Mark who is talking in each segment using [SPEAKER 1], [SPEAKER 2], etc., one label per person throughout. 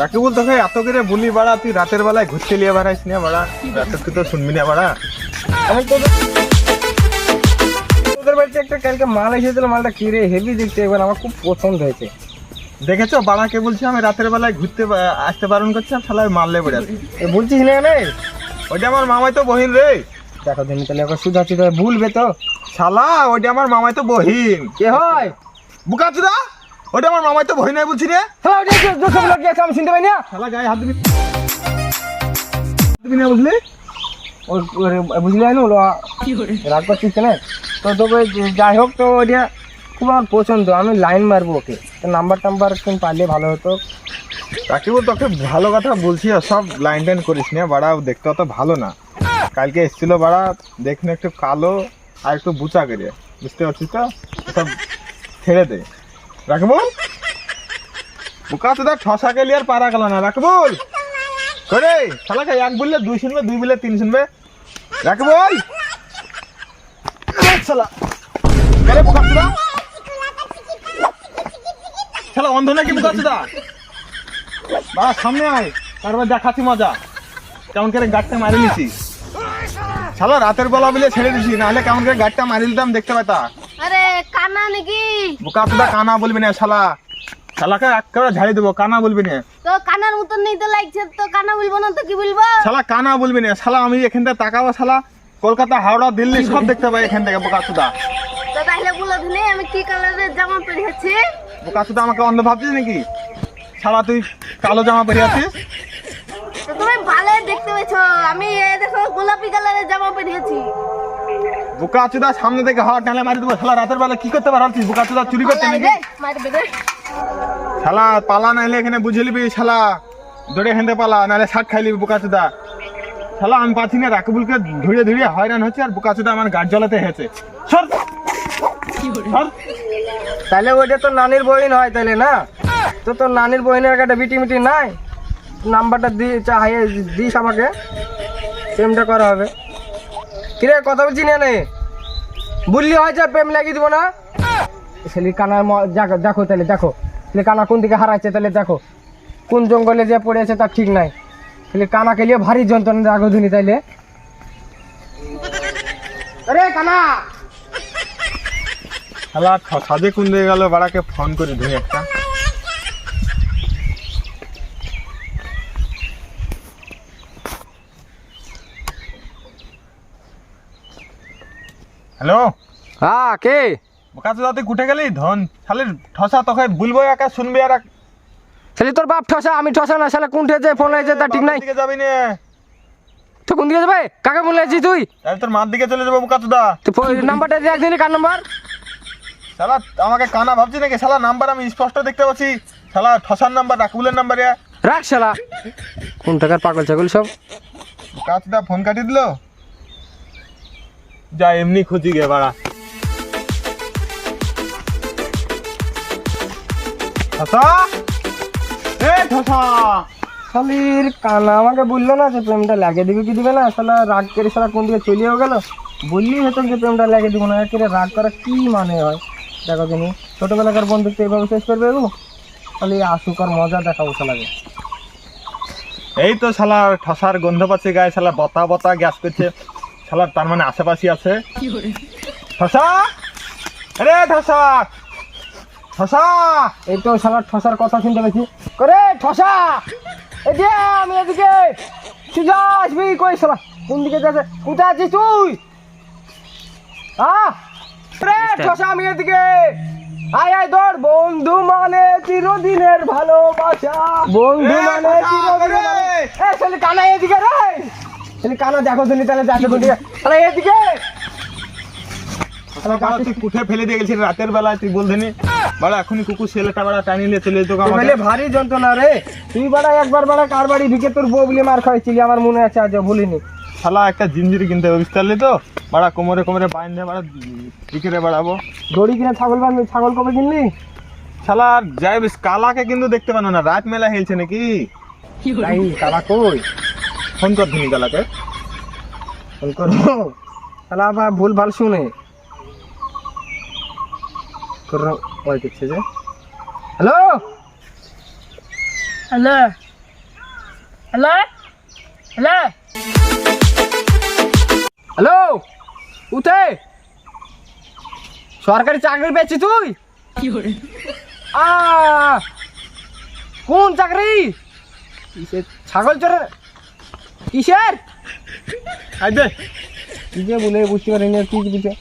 [SPEAKER 1] রাকিবুল তোকে এত করে বলি বাড়া তুই রাতের বেলায় ঘুরতে লিয়ে বেড়াইস না বাড়া? রাতের তুই তো শুনবি না বাড়া।
[SPEAKER 2] তোদের বাড়িতে একটা কালকে মাল এসেছিল মালটা কিরে হেভি দেখতে এবার আমার খুব পছন্দ হয়েছে।
[SPEAKER 1] দেখেছ? বাড়াকে বলছি আমি রাতের বেলায় ঘুরতে আসতে বারণ করছি আর শালা মারলে বেড়ে
[SPEAKER 2] এ বলছিস না রে?
[SPEAKER 1] ওইটা আমার মামাই তো বহিন রে।
[SPEAKER 2] দেখো দিন তাহলে একবার সুধাচ্ছি তো ভুলবে তো।
[SPEAKER 1] শালা ওইটা আমার মামাই তো বহিন।
[SPEAKER 2] কে হয়?
[SPEAKER 1] বুকা ওইটা আমার মামাই তো বহিন বলছি রে।
[SPEAKER 2] হ্যালো ওটা কি দোষ বলে কি আমি শুনতে পাই না?
[SPEAKER 1] শালা গায়ে হাত দিবি। দিবি না বুঝলি?
[SPEAKER 2] বুঝলি না ওলো রাগ করছিস না তো তবে যাই হোক তো ওইটা খুব আমার পছন্দ আমি লাইন মারবো ওকে। তো নাম্বার টাম্বার কোন পারলে ভালো হতো।
[SPEAKER 1] রাকিবুল তোকে ভালো কথা বলছি আর সব লাইন টাইন করিস না বাড়া ও দেখতে অত ভালো না। কালকে এসেছিল বাড়া দেখুন একটু কালো আর একটু বুচা করে। বুঝতে পারছিস তো? সব ছেড়ে দে। রাকিবুল? বুকা তো ঠসা গেলি আর পারা গেল না, রাকিবুল। করে শালাকে এক বললে দুই শুনবে, দুই বললে তিন শুনবে। রাকিবুল? শালা। আরে বুকা শালা, অন্ধ নাকি বুকা চুদা বাবা সামনে আয়, তারপর দেখাচ্ছি মজা। কেমন করে গাড়টা মারি নিছি। শালা, রাতের বেলা বলে ছেড়ে দিছি, নাহলে কেমন করে গাড়টা মারি দিতাম দেখতে পাইতা।
[SPEAKER 3] কানা নাকি?
[SPEAKER 1] বোকা তুদা কানা বলবি না শালা। শালাকে একেবারে ঝাড়ি দেবো কানা বলবি না।
[SPEAKER 3] তো কানার মতন নেই তো লাগছে তো কানা বলব না তো কি বলব?
[SPEAKER 1] শালা কানা বলবি না শালা আমি এখান থেকে তাকাবো শালা। কলকাতা হাওড়া দিল্লি সব দেখতে পাই এখান থেকে বোকা তুদা
[SPEAKER 3] তো তাহলে বলো দিনে আমি কি কালারের জামা পরেছি
[SPEAKER 1] বোকা তুদা আমাকে অন্ধ ভাবছিস নাকি? শালা তুই কালো জামা পরে আছিস?
[SPEAKER 3] তুমি ভালো দেখতে পেয়েছ। আমি এ দেখো গোলাপি কালারের জামা পরেছি
[SPEAKER 1] বোকা চুদা সামনে থেকে হাওয়া টালে মারি দেবো। শালা রাতের বেলা কি করতে পারছিস বোকা চুদা চুরি করতে নাকি? শালা পালা নাইলে এখানে বুঝে নিবি শালা। দৌড়ে হেঁটে পালা নাহলে শার্ট খাই নিবি বোকা চুদা শালা আমি পাচ্ছি না রাকিবুলকে ধুয়ে ধুয়ে হয়রান হচ্ছে আর বোকা চুদা আমার গাছ জ্বলাতে হয়েছে সর! সর।
[SPEAKER 2] তাহলে ওইটা তো নানির বহিন হয় তাহলে না? তো তোর নানির বহিনের একটা বিটি মিটি নাই নাম্বারটা দি চাই দিস আমাকে। প্রেমটা করা হবে। কিরে, কথা বলছি না নে? বললি হয় যে প্রেম লাগিয়ে দিব না? ছেলে কানার দেখো দেখো তাহলে, দেখো। ছেলে কানা কোন দিকে হারাচ্ছে তাহলে দেখো। কোন জঙ্গলে যে পড়ে আছে তার ঠিক নাই। তাহলে কানাকে নিয়ে ভারী যন্ত্রণা রাখো ধুনি তাইলে। আরে, কানা!
[SPEAKER 1] শালা সাজে কোন দিয়ে গেল, বাড়াকে ফোন করে ধুই একটা। হ্যালো?
[SPEAKER 2] হ্যাঁ কে?
[SPEAKER 1] চুদা তুই কুঠে গেলি? ধন শালে ঠসা তোকে বলব একা শুনবি আর এক-
[SPEAKER 2] ছেলে তোর বাপ ঠসা আমি ঠসা না শালা কোন ঠেছে ফোন হয়েছে তার ঠিক নাই।
[SPEAKER 1] দিকে যাবি না।
[SPEAKER 2] তুই কোন দিকে যাবে? কাকে বলে আছিস তুই?
[SPEAKER 1] তাহলে তোর মার দিকে চলে যাব বোকা চুদা
[SPEAKER 2] তুই নাম্বারটা দিয়ে একদিনই কার নাম্বার?
[SPEAKER 1] শালা আমাকে কানা ভাবছি নাকি? শালা নাম্বার আমি স্পষ্ট দেখতে পাচ্ছি। শালা ঠসার নাম্বার রাকুলের নাম্বার
[SPEAKER 2] রাখ শালা। কোন টাকার পাগল ছাগল সব?
[SPEAKER 1] কাজটা ফোন কাটি দিল? যা এমনি খুঁজি গে বাড়া। ঠসা? এ ঠসা!
[SPEAKER 2] শালির কানা আমাকে বলল না যে প্রেমটা লাগিয়ে দিবে কি দিবে না? শালা রাগ করে শালা কোন দিকে চলেও গেল? বললি হতো যে প্রেমটা লাগিয়ে দিব না। একেবারে রাগ করা কি মানে হয়? দেখো তুমি ছোটবেলাকার বন্ধুত্ব এভাবে শেষ করবে গো খালি আসুক আর মজা দেখাবো শালাকে।
[SPEAKER 1] এই তো শালা ঠসার গন্ধ পাচ্ছে গায়ে শালা বতা বতা গ্যাস করছে। শালা তার মানে আশেপাশে আছে? ঠসা! আরে ঠসা! ঠসা!
[SPEAKER 2] এই তো শালার ঠসার কথা শুনতে পেয়েছি। করে ঠসা! এই যে আমি এদিকে। যা আসবি কই শালা? কোন দিকে যাচ্ছে কোথায় আছিস তুই? আহ! রে ঠসা আমি এদিকে। আয় আয় ধর বন্ধু মানে চিরদিনের ভালোবাসা। বন্ধু মানে চিরদিনের। এ ছেলে কানা এদিকে রে। কানা দেখো তুমি তাহলে যাচ্ছে কোন এদিকে!
[SPEAKER 1] তুই কুঠে ফেলে দিয়ে গেছিস রাতের তুই বাড়া এখনই কুকুর ছেলেটা বাড়া টানি নিয়ে চলে যেত আমাকে।
[SPEAKER 2] ভারী যন্ত্রণা রে। তুই বাড়া একবার বাড়া কার বাড়ি ঢুকে তোর বউ বলে মার খাইছিলি আমার মনে আছে আজ ভুলিনি।
[SPEAKER 1] শালা একটা জিঞ্জিরি কিনতে হবে বুঝতে তো? বাড়া কোমরে কোমরে বাইন দিয়ে বাড়া বিকেলে বাড়াবো।
[SPEAKER 2] দড়ি কিনে ছাগল বানবি ছাগল কবে কিনলি?
[SPEAKER 1] শালা যাই বেশ কালাকে কিন্তু দেখতে পানো না রাত মেলা হেলছে নাকি?
[SPEAKER 2] তারা কই?
[SPEAKER 1] ফোন কর দিনি কালাকে
[SPEAKER 2] ফোন করব? তাহলে আবার ভুল ভালো শুনে। যে। Hello?
[SPEAKER 3] Hello?
[SPEAKER 2] Hello? Hello? Hello? উঠে। সরকারি চাকরি পেয়েছি তুই? আ কোন চাকরি? ছাগল চোরের কিসের
[SPEAKER 1] আই দে
[SPEAKER 2] কি যে বলে বুঝতে পারিনি কি বুঝে?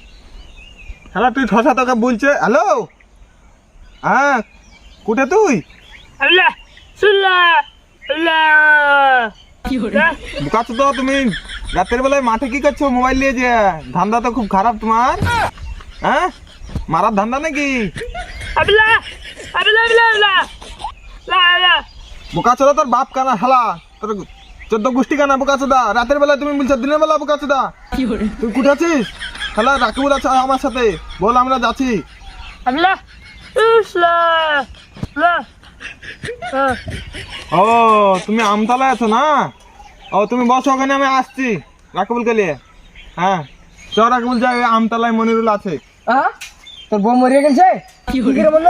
[SPEAKER 1] হ্যালো তুই ঠসা তোকে বলছে। হ্যালো? হ্যাঁ কোটে তুই? বুকা তো তুমি রাতের বেলায় মাঠে কি করছ? মোবাইল নিয়ে যে ধান্দা তো খুব খারাপ তোমার। হ্যাঁ? মারার ধান্দা নাকি? বোকা চোদা তোর বাপ কানা হালা তোর চোদ্দ গোষ্ঠী কানা বোকা চোদা রাতের বেলা তুমি বলছো দিনের বেলা বোকা চোদা তুই কোথায় আছিস? হ্যালো রাকিবুল আছে আমার সাথে। বল আমরা যাচ্ছি। ও তুমি আমতলায় আছো না? ও তুমি বসো ওখানে আমি আসছি রাকিবুলকে নিয়ে। হ্যাঁ চ রাকিবুল যাই ওই আমতলায় মনিরুল আছে।
[SPEAKER 2] হ্যাঁ তোর বউ মরিয়ে গেছে? কি বলল?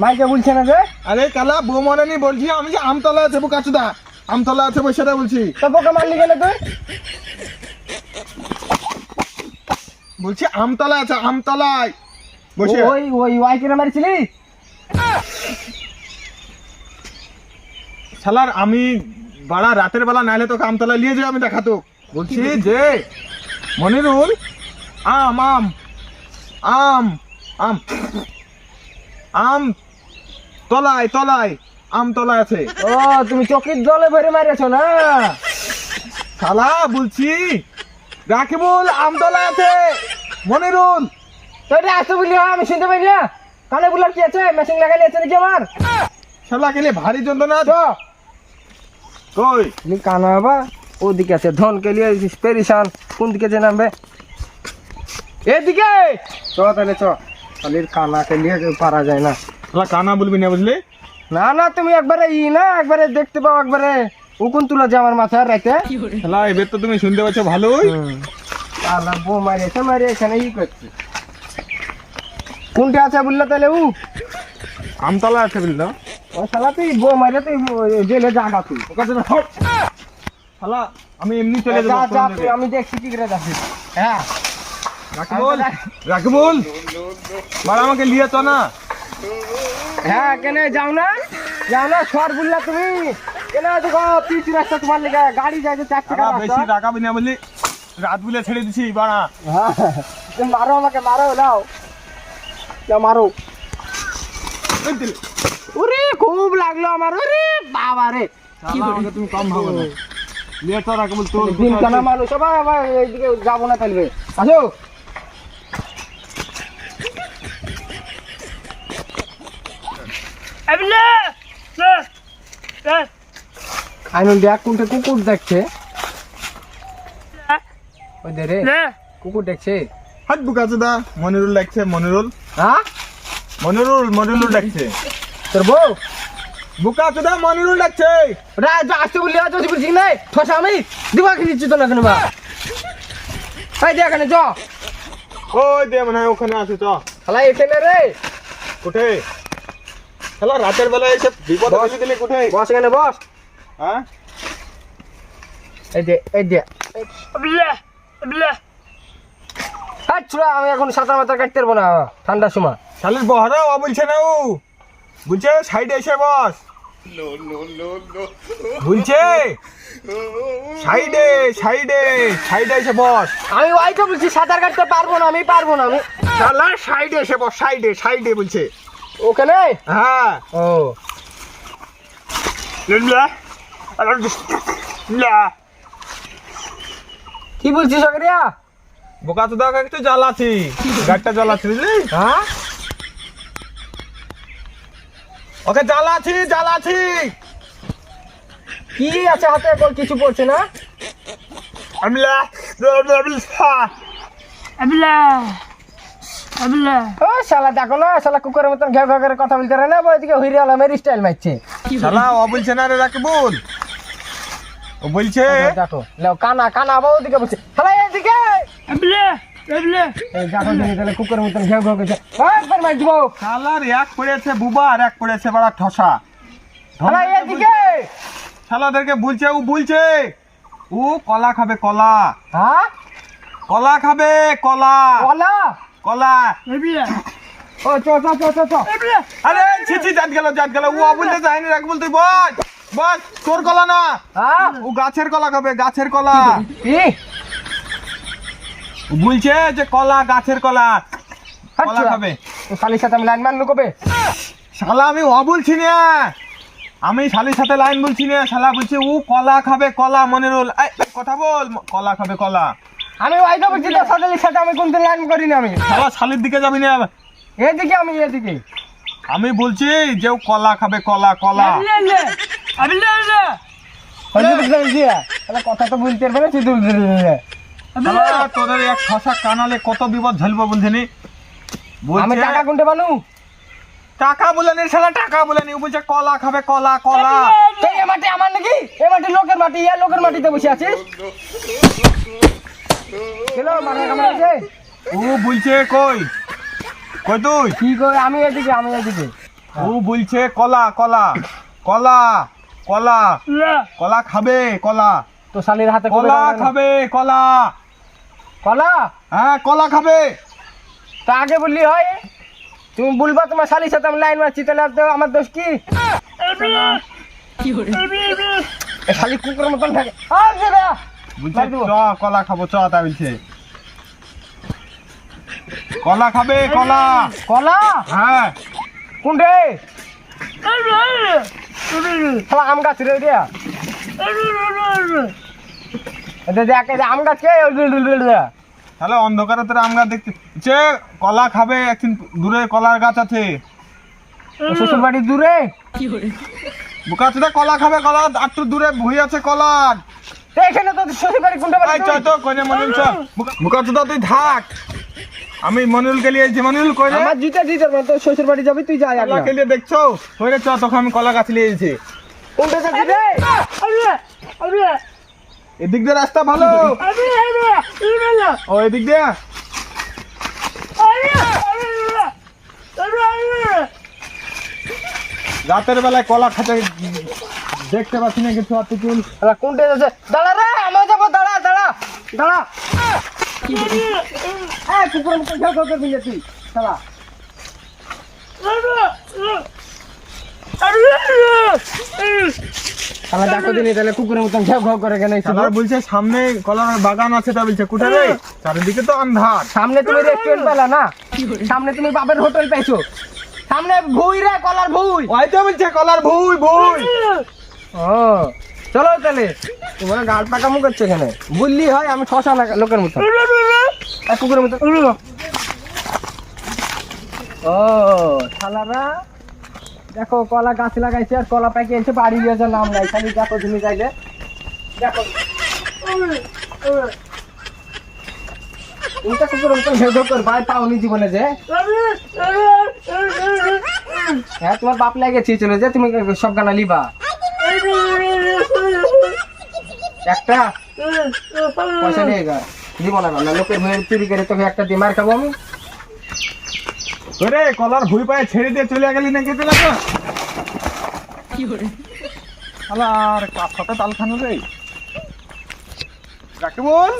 [SPEAKER 2] মাইকে বলছে না যে?
[SPEAKER 1] আরে কালা বউ মরেনি বলছি আমি যে আমতলায় আছে বোকা চোদা আমতলা আছে বসে বলছি।
[SPEAKER 2] বোকা মারলি গেলে তুই?
[SPEAKER 1] বলছি আমতলায় আছে আমতলায় বসে।
[SPEAKER 2] ওই ওই ওয়াই কিনে মারছিলি?
[SPEAKER 1] শালার আমি বাড়া রাতের বেলা নাইলে তোকে আমতলায় নিয়ে যাই আমি দেখাতো। বলছি যে মনিরুল আম আম আম আম আম তলায় তলায়। আম তলায় আছে।
[SPEAKER 2] ও তুমি চকির জলে ভরে মারিয়েছো না?
[SPEAKER 1] শালা বলছি রাকিবুল আমতলা আছে। মনিরুল।
[SPEAKER 2] তো এটা আসতে বললি হয়, আমি শুনতে পাই না। কানে বুলার কি আছে? মেশিন লাগাই আছে নাকি আমার?
[SPEAKER 1] শালা গেলে ভারী যন্ত্রণা
[SPEAKER 2] তো
[SPEAKER 1] কই?
[SPEAKER 2] নি কানা বাবা ওদিকে আছে ধন কে লিয়ে পেরিশান। কোন দিকে যে নামবে? এদিকে! চ তাহলে চ। খালির কানাকে নিয়ে পারা যায় না।
[SPEAKER 1] শালা কানা বলবি না বুঝলি?
[SPEAKER 2] না না তুমি একবারে ই না একবারে দেখতে পাও একবারে উকুন তুলা যে আমার মাথায় রাইতে।
[SPEAKER 1] শালা এবার তো তুমি শুনতে পাচ্ছ ভালোই।
[SPEAKER 2] আলা বউ মারিয়েছে মারি এখানে ই করছে। কোনটা আছে বললে তাহলে উ?
[SPEAKER 1] আমতলা আছে বুঝলো
[SPEAKER 2] ও শালা তুই বউ মারিয়ে তুই জেলে জাগা তুই।
[SPEAKER 1] ওকে তো হট। শালা আমি এমনি চলে
[SPEAKER 2] যা যা
[SPEAKER 1] যাব
[SPEAKER 2] তুই আমি দেখছি কি করে যাচ্ছিস হ্যাঁ।
[SPEAKER 1] রাকিবুল রাকিবুল। বাড়া আমাকে লিয়ে তো না।
[SPEAKER 2] হ্যাঁ কেন যাও না। যাও না সর বললা তুমি। কেন দেখো পিচ রাস্তা তোমার লেগে গাড়ি যায় চার টাকা
[SPEAKER 1] টাকা বেশি টাকা বিনা বললি রাত বলে ছেড়ে দিছি বাড়া।
[SPEAKER 2] হ্যাঁ মারো আমাকে মারো যাও মারো। ওরে খুব লাগল আমার ওরে বাবা রে।
[SPEAKER 1] শালা, আমাকে তুমি কম ভাবো না। লিয়ে তো রাকিবুল তোর
[SPEAKER 2] দিন কানা মানুষ সবাই আবার এইদিকে যাব না তাহলে। আসো। আইনুল দেখ কোনটা কুকুর দেখছে? ওই দে রে কুকুর দেখছে?
[SPEAKER 1] হাত বুকা দা মনিরুল ডাকছে মনিরুল।
[SPEAKER 2] হ্যাঁ
[SPEAKER 1] মনিরুল মনিরুল ডাকছে
[SPEAKER 2] তোর বউ?
[SPEAKER 1] বুকা দা মনিরুল ডাকছে
[SPEAKER 2] ওটা আজ আসতে বললি আজ যদি বলছি নাই। ঠসা আমি দিবা কি দিচ্ছি তো না কেন বা? এই দেখ এখানে চ।
[SPEAKER 1] ওই দে মনে হয় ওখানে আছে চ।
[SPEAKER 2] খালা এখানে রে।
[SPEAKER 1] কোঠে। শালা রাতের বেলা এসে বিপদ। ফেলে দিলে কোঠে
[SPEAKER 2] বস এখানে বস।
[SPEAKER 1] হ্যাঁ?
[SPEAKER 2] এই দে এই দে আমি এখন সাঁতার কাটতে পারব না ঠান্ডার সময়।
[SPEAKER 1] শালির বহরা ও বলছে না ও। বলছে সাইডে এসে বস। বলছে সাইডে সাইডে সাইডে এসে বস।
[SPEAKER 2] আমি ওইটা বলছি সাঁতার কাটতে পারব না আমি পারব না আমি
[SPEAKER 1] শালা সাইডে এসে বস সাইডে সাইডে বলছে।
[SPEAKER 2] ওখানে?
[SPEAKER 1] হ্যাঁ।
[SPEAKER 2] ও। কি বলছিস সকরিয়া
[SPEAKER 1] বোকা তো দেখা একটু জ্বালাছি গাড়িটা জ্বালাছি বুঝলি?
[SPEAKER 2] হ্যাঁ?
[SPEAKER 1] ওকে জ্বালাছি জ্বালাছি
[SPEAKER 2] কি আছে হাতে? এখন কিছু পড়ছে না?
[SPEAKER 1] আমলা
[SPEAKER 2] ও শালা দেখো না শালা কুকুরের মতন ঘেউ ঘেউ করে কথা বলতে পারে না ওইদিকে হইরে আলমের স্টাইল মারছে।
[SPEAKER 1] শালা ও বলছে না রে রাকিবুল। ও বলছে
[SPEAKER 2] দেখো লেও কানা কানা আবার ওদিকে বলছে। শালা এদিকে! এই দেখো তুমি তাহলে কুকুরের মতন ঘেউ ঘেউ করছে একবার মার দিব।
[SPEAKER 1] শালার এক পড়েছে বুবা আর এক পড়েছে বড় ঠসা।
[SPEAKER 2] শালা এদিকে!
[SPEAKER 1] শালাদেরকে বলছে ও বলছে ও কলা খাবে কলা।
[SPEAKER 2] হ্যাঁ?
[SPEAKER 1] কলা খাবে কলা।
[SPEAKER 2] কলা?
[SPEAKER 1] কলা।
[SPEAKER 2] ও চ চ চ চ চ।
[SPEAKER 1] আরে ছিছি জাত গেল জাত গেল। ও বলতে যায়নি রাখ বলতে বস বস তোর কলা না? ও গাছের কলা খাবে গাছের কলা।
[SPEAKER 2] কি?
[SPEAKER 1] বলছে যে কলা গাছের কলা। কলা
[SPEAKER 2] আচ্ছা।
[SPEAKER 1] খাবে
[SPEAKER 2] শালির সাথে আমি লাইন মারলু কবে?
[SPEAKER 1] শালা আমি অ বলছি না। আমি শালির সাথে লাইন বলছি না। শালা বলছে ও কলা খাবে কলা মনে রোল কথা বল কলা খাবে কলা।
[SPEAKER 2] আমি বলছি তো শালির সাথে আমি কোনদিন লাইন করি না আমি।
[SPEAKER 1] শালা শালির দিকে যাবি না?
[SPEAKER 2] এদিকে আমি এদিকে।
[SPEAKER 1] আমি বলছি যে কলা খাবে কলা কলা।
[SPEAKER 2] তাহলে কথা তো বলতে পারবে না
[SPEAKER 1] তোদের এক ছশা কানালে কত বিপদ ঝেলবো বলছি নি
[SPEAKER 2] আমি
[SPEAKER 1] বলছে
[SPEAKER 2] টাকা কোনটা বানু?
[SPEAKER 1] টাকা বলে নি শালা টাকা বলে নি। বলছে কলা খাবে কলা কলা।
[SPEAKER 2] তো এ মাটি আমার নাকি? এ মাটি লোকের মাটি ইয়া লোকের মাটিতে বসে আছিস? মানে
[SPEAKER 1] ও বলছে কই কই তুই
[SPEAKER 2] কি করে আমি এদিকে আমি এদিকে
[SPEAKER 1] ও বলছে কলা কলা কলা কলা কলা খাবে কলা
[SPEAKER 2] তো শালির হাতে
[SPEAKER 1] কলা খাবে কলা
[SPEAKER 2] কলা
[SPEAKER 1] হ্যাঁ কলা খাবে
[SPEAKER 2] তা আগে বললি হয় তুমি বলবা তোমার শালির সাথে আমি লাইন মারছি তাহলে আর আমার দোষ কি শালি কুকুরের মতন থাকে আর।
[SPEAKER 1] বলছে চ কলা খাব চ তা বলছে। কলা খাবে কলা।
[SPEAKER 2] কলা?
[SPEAKER 1] হ্যাঁ।
[SPEAKER 2] কোনটে আম গাছ রে রে। এটা দেখ এই যে আম গাছ
[SPEAKER 1] তাহলে অন্ধকারে তোরা আমরা দেখতে যে কলা খাবে একদিন দূরে কলার গাছ আছে।
[SPEAKER 2] শ্বশুর বাড়ি দূরে
[SPEAKER 1] বুকাচুদা কলা খাবে কলা একটু দূরে ভুই আছে কলার
[SPEAKER 2] তো এখানে তো শ্বশুর বাড়ি কোনটা বাড়ি
[SPEAKER 1] এই চল তো চল। তুই থাক। আমি মনিরুলকে নিয়ে এসেছি। মনিরুল কই
[SPEAKER 2] আমার জুতা দিতে পারব তোর শ্বশুর বাড়ি যাবি তুই যা একলা।
[SPEAKER 1] কলাকে নিয়ে দেখছ? রে চ তোকে আমি কলা গাছ এসেছি।
[SPEAKER 2] কোনটা যাবি রে।
[SPEAKER 1] এদিক দিয়ে রাস্তা ভালো। ও এদিক দিয়ে? রাতের বেলায় কলা খেতে দেখতে পাচ্ছি না কিছু অতিকুল
[SPEAKER 2] শালা কোনটা যাচ্ছে দাঁড়া রে আমার যাব দাঁড়া দাঁড়া দাঁড়া। এই তুই শালা দিনি তাহলে কুকুরের মতন খেয়ে করে কেন শুধু
[SPEAKER 1] বলছে সামনে কলার বাগান আছে তা বলছে কোথায় রে চারিদিকে তো আন্ধার।
[SPEAKER 2] সামনে তুমি রেস্টুরেন্ট পেলা না? সামনে তুমি বাপের হোটেল পেয়েছ। সামনে ভুই রে কলার ভুই।
[SPEAKER 1] ওই তো বলছে কলার ভুই ভুই।
[SPEAKER 2] ও, চলো তাহলে। তোমার গাল করছে এখানে। বললি হয় আমি ছশা লোকের মতো। কুকুরের মতো। ও, শালারা। দেখো, কলা গাছ লাগাইছে আর কলা পাকি এসে বাড়ি নিয়ে যাওয়ার নাম নাই। খালি দেখো তুমি চাইলে দেখো। উল্টা ঘেউ ঘেউ করে ভাই পাওনি জীবনে যে। হ্যাঁ তোমার বাপ চলে যে, তুমি সব গানা লিবা। একটা? পয়সা নিয়ে গা দিব না না লোকের ভয়ে চুরি করে তোকে একটা দিয়ে মার খাব আমি।
[SPEAKER 1] রে কলার ভুই পায়ে ছেড়ে দিয়ে চলে গেলি না কেটে লাগা শালার কাপ সাথে তাল খানো রে। কাকে বল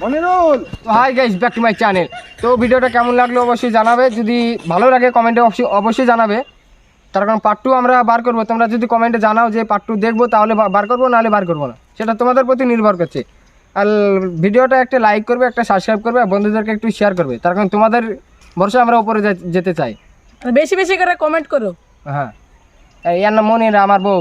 [SPEAKER 1] মনিরুল?
[SPEAKER 2] তো hi guys back to my channel তো ভিডিওটা কেমন লাগল অবশ্যই জানাবে। যদি ভালো লাগে কমেন্টে অবশ্যই অবশ্যই জানাবে। তার কারণ পার্ট টু আমরা বার করব। তোমরা যদি কমেন্টে জানাও যে পার্ট টু দেখব তাহলে বার করব নাহলে বার করব না। সেটা তোমাদের প্রতি নির্ভর করছে। আর ভিডিওটা একটা লাইক করবে একটা সাবস্ক্রাইব করবে আর বন্ধুদেরকে একটু শেয়ার করবে। তার কারণ তোমাদের ভরসা আমরা উপরে যেতে চাই।
[SPEAKER 4] বেশি বেশি করে কমেন্ট করো।
[SPEAKER 2] হ্যাঁ। ইয়ার নাম মনিরা আমার বউ।